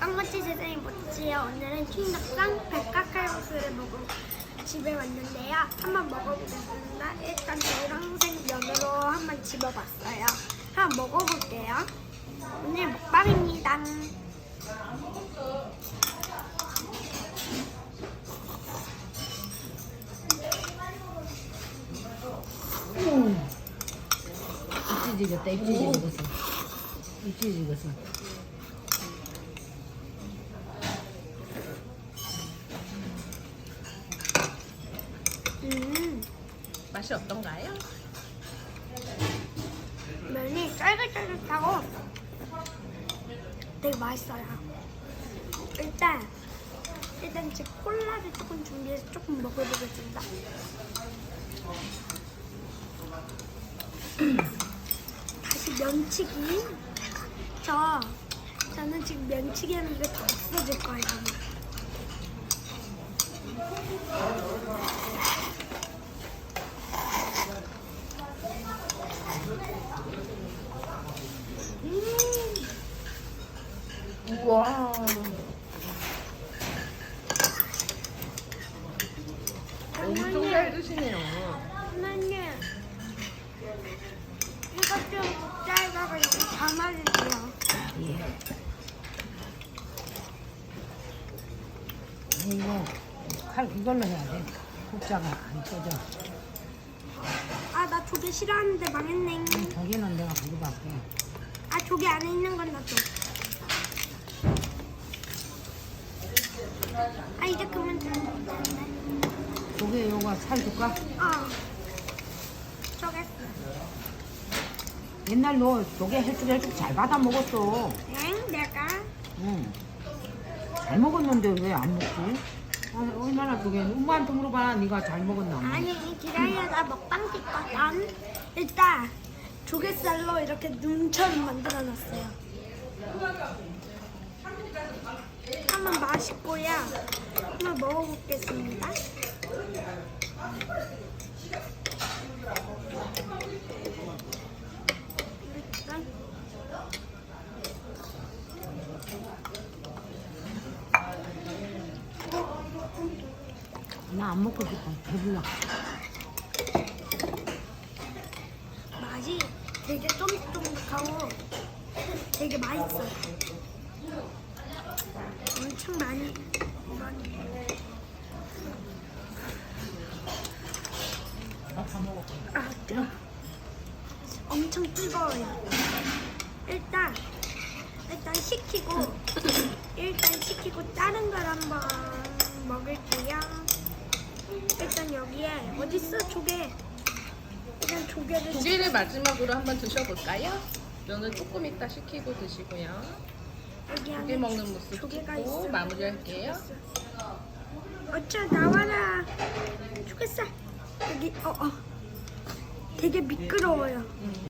깡마치 세상이 멋지요. 오늘은 킹닭랑 백각칼국수를 먹어 집에 왔는데요. 한번 먹어보겠습니다. 일단 노란색 면으로 한번 집어봤어요. 한번 먹어볼게요. 오늘 먹방입니다. 입지 지겼다 입지 지겼어 입지 지겼어 맛이 어떤가요? 면이 쫄깃쫄깃하고 되게 맛있어요. 일단 일단 제 콜라를 조금 준비해서 조금 먹어보겠습니다. 다시 면치기. 저 저는 지금 면치기 하는 게더 없어질 거예요. 아마. 우 와. 엄청 잘 드시네요. 하나님 이거 좀 짧아가 여기 담아주세요. 예 이거 칼 이걸로 해야 돼 국자가 안 터져 아 나 조개 싫어하는데 망했네. 저기는 내가 가져갈게 아 조개 안에 있는 건 놔둬. 아 이제 그만 들어가는데. 저기 요거 살 줄까? 어. 저게 옛날 너 저게 해쭉 해쭉 잘 받아 먹었어 엥 내가 응 잘 먹었는데 왜 안 먹지? 아, 얼마나 저게 엄마한테 물어봐 네가 잘 먹었나 안 먹었나? 아니 기다려 나 먹방 찍거든. 일단 조개살로 이렇게 눈처럼 만들어놨어요. 한번 맛있고요. 한번 먹어보겠습니다. 일단 나 안 먹고 싶어 배불러 맛이 되게 쫀득쫀득하고 되게 맛있어요. 엄청 많이 많이. 아, 뜨거. 엄청 뜨거워요. 일단 일단 식히고 일단 식히고 다른 걸 한번 먹을게요. 일단 여기에 어디 있어 조개? 일단 조개를 조개를 마지막으로 한번 드셔볼까요? 면은 조금 이따 식히고 드시고요. 조개 먹는 모습 조개가 찍고 있어요. 마무리할게요. 어쩌 나와라 조개살 여기 어 어 되게 미끄러워요